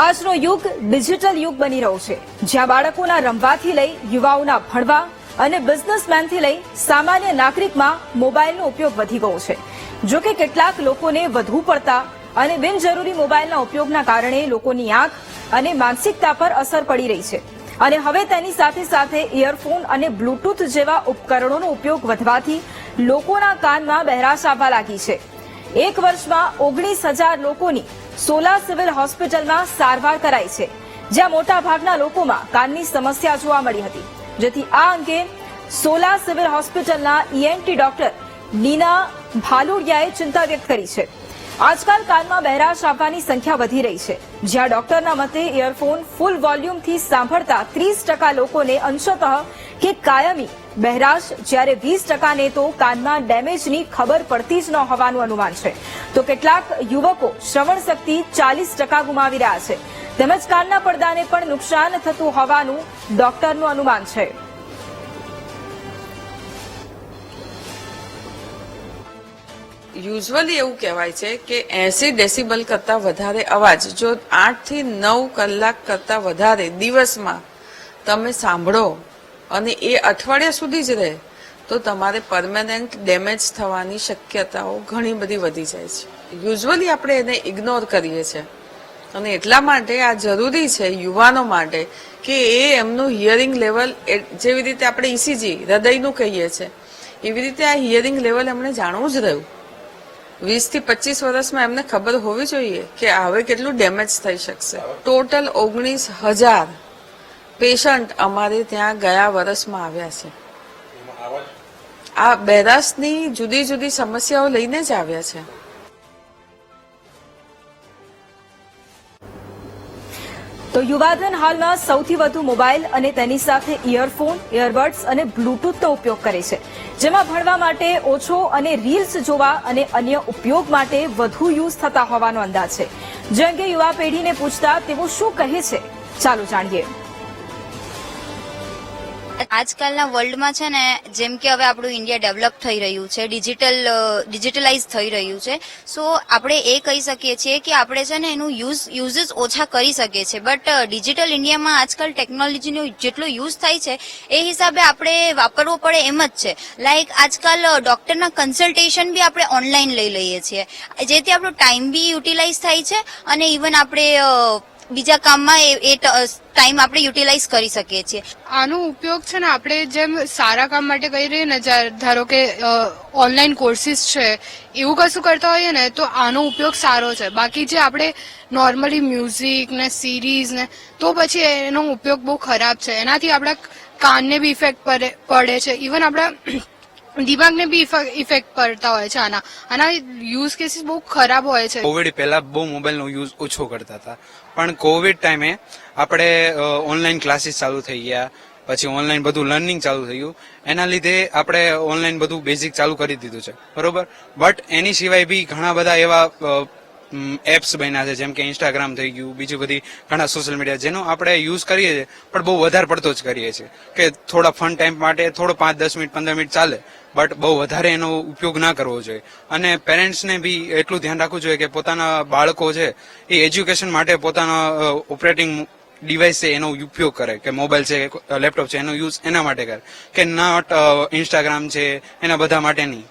આજનો યુગ ડિજિટલ યુગ બની રહ્યો છે, જ્યાં બાળકોના રમવાથી લઈ યુવાઓના ભણવા અને બિઝનેસમેનથી લઈ સામાન્ય નાગરિકમાં મોબાઈલનો ઉપયોગ વધી ગયો છે. જો કે કેટલાક લોકોને વધુ પડતા અને બિનજરૂરી મોબાઈલના ઉપયોગના કારણે લોકોની આંખ અને માનસિકતા પર અસર પડી રહી છે. અને હવે તેની સાથે સાથે ઇયરફોન અને બ્લૂટૂથ જેવા ઉપકરણોનો ઉપયોગ વધવાથી લોકોના કાનમાં બહેરાશ આવવા લાગી છે. એક વર્ષમાં ઓગણીસ હજાર લોકોની સોલા સિવિલ હોસ્પિટલમાં સારવાર કરાઈ છે, જ્યાં મોટા ભાગના લોકોમાં કાનની સમસ્યા જોવા મળી હતી. જેથી આ અંગે સોલા સિવિલ હોસ્પિટલના ઈએનટી ડોક્ટર નીના ભાલુડિયાએ ચિંતા વ્યક્ત કરી છે. આજકાલ કાનમાં બહેરાશ આવવાની સંખ્યા વધી રહી છે. જ્યાં ડોક્ટરના મતે ઇયરફોન ફૂલ વોલ્યુમથી સાંભળતા ત્રીસ ટકા લોકોને અંશતઃ કે કાયમી બહેરાશ, જ્યારે વીસ ટકાને તો કાનમાં ડેમેજની ખબર પડતી જ ન હોવાનું અનુમાન છે. તો કેટલાક યુવકો શ્રવણ શક્તિ ચાલીસ ટકા ગુમાવી રહ્યા છે. તેમજ કાનના પડદાને પણ નુકસાન થતું હોવાનું ડોક્ટરનું અનુમાન છે. યુઝવલી એવું કહેવાય છે કે એસી ડેસિબલ કરતાં વધારે અવાજ, જો આઠથી નવ કલાક કરતાં વધારે દિવસમાં તમે સાંભળો અને એ અઠવાડિયા સુધી જ રહે, તો તમારે પરમેનન્ટ ડેમેજ થવાની શક્યતાઓ ઘણી બધી વધી જાય છે. યુઝવલી આપણે એને ઇગ્નોર કરીએ છીએ. અને એટલા માટે આ જરૂરી છે યુવાનો માટે કે એ એમનું હિયરિંગ લેવલ જેવી રીતે આપણે ઇસીજી હૃદયનું કહીએ છીએ, એવી રીતે આ હિયરિંગ લેવલ એમણે જાણવું જ રહ્યું. વીસથી પચીસ વર્ષમાં એમને ખબર હોવી જોઈએ કે હવે કેટલું ડેમેજ થઈ શકશે. ટોટલ ઓગણીસ હજાર પેશન્ટ અમારે ત્યાં ગયા વર્ષમાં આવ્યા છે. આ બેરાસની જુદી જુદી સમસ્યાઓ લઈને જ આવ્યા છે. તો યુવાધન હાલમાં સૌથી વધુ મોબાઈલ અને તેની સાથે ઇયરફોન ઇયરબડ્સ અને બ્લૂટૂથનો ઉપયોગ કરે છે. જેમાં ભણવા માટે ઓછો અને રીલ્સ જોવા અને અન્ય ઉપયોગ માટે વધુ યુઝ થતા હોવાનો અંદાજ છે. જે અંગે યુવા પેઢીને પૂછતા તેઓ શું કહે છે? ચાલો જાણીએ. આજકાલના વર્લ્ડમાં છે ને, જેમ કે હવે આપણું ઇન્ડિયા ડેવલપ થઈ રહ્યું છે ડિજિટલ ડિજિટલાઇઝ થઈ રહ્યું છે. સો આપણે એ કહી શકીએ છીએ કે આપણે છે ને એનું યુઝ યુઝીસ ઓછા કરી શકીએ છીએ. બટ ડિજિટલ ઇન્ડિયામાં આજકાલ ટેકનોલોજીનો જેટલો યુઝ થાય છે, એ હિસાબે આપણે વાપરવો પડે એમ જ છે. લાઈક આજકાલ ડોક્ટરના કન્સલ્ટેશન બી આપણે ઓનલાઈન લઈ લઈએ છીએ. જેથી આપણો ટાઈમ બી યુટિલાઇઝ થાય છે, અને ઇવન આપણે બીજા કામમાં એ ટાઈમ આપણે યુટિલાઇઝ કરી શકીએ છીએ. આનો ઉપયોગ છે ને આપણે જેમ સારા કામ માટે કરી રહીએ ને ધારો કે ઓનલાઈન કોર્સિસ છે, એવું કશું કરતા હોઈએ ને, તો આનો ઉપયોગ સારો છે. બાકી જે આપણે નોર્મલી મ્યુઝિક ને સિરીઝ ને, તો પછી એનો ઉપયોગ બહુ ખરાબ છે. એનાથી આપણા કાનને બી ઇફેક્ટ પડે છે. ઇવન આપણા દિમાગને બી ઇફેક્ટ પડતા હોય છે આના. આના યુઝ કેસીસ બહુ ખરાબ હોય છે. કોવિડ પહેલા બહુ મોબાઈલનો યુઝ ઓછો કરતા હતા. પણ કોવિડ ટાઈમે આપણે ઓનલાઈન ક્લાસીસ ચાલુ થઈ ગયા, પછી ઓનલાઈન બધું લર્નિંગ ચાલુ થયું. એના લીધે આપણે ઓનલાઈન બધું બેઝિક ચાલુ કરી દીધું છે. બરોબર? બટ એની સિવાય બી ઘણા બધા એવા એપ્સ બન્યા છે, જેમ કે ઇન્સ્ટાગ્રામ થઈ ગયું, બીજી બધી ઘણા સોશિયલ મીડિયા જેનો આપણે યુઝ કરીએ છીએ, પણ બહુ વધારે પડતો જ કરીએ છીએ. કે થોડા ફન ટાઈમ માટે થોડો પાંચ, દસ મિનિટ, પંદર મિનિટ ચાલે બટ બહુ વધારે એનો ઉપયોગ ના કરવો જોઈએ. અને પેરેન્ટ્સને બી એટલું ધ્યાન રાખવું જોઈએ કે પોતાના બાળકો છે, એ એજ્યુકેશન માટે પોતાના ઓપરેટિંગ ડિવાઇસ છે, એનો ઉપયોગ કરે, કે મોબાઈલ છે લેપટોપ છે, એનો યુઝ એના માટે કરે. કે નોટ ઇન્સ્ટાગ્રામ છે, એના બધા માટે નહીં.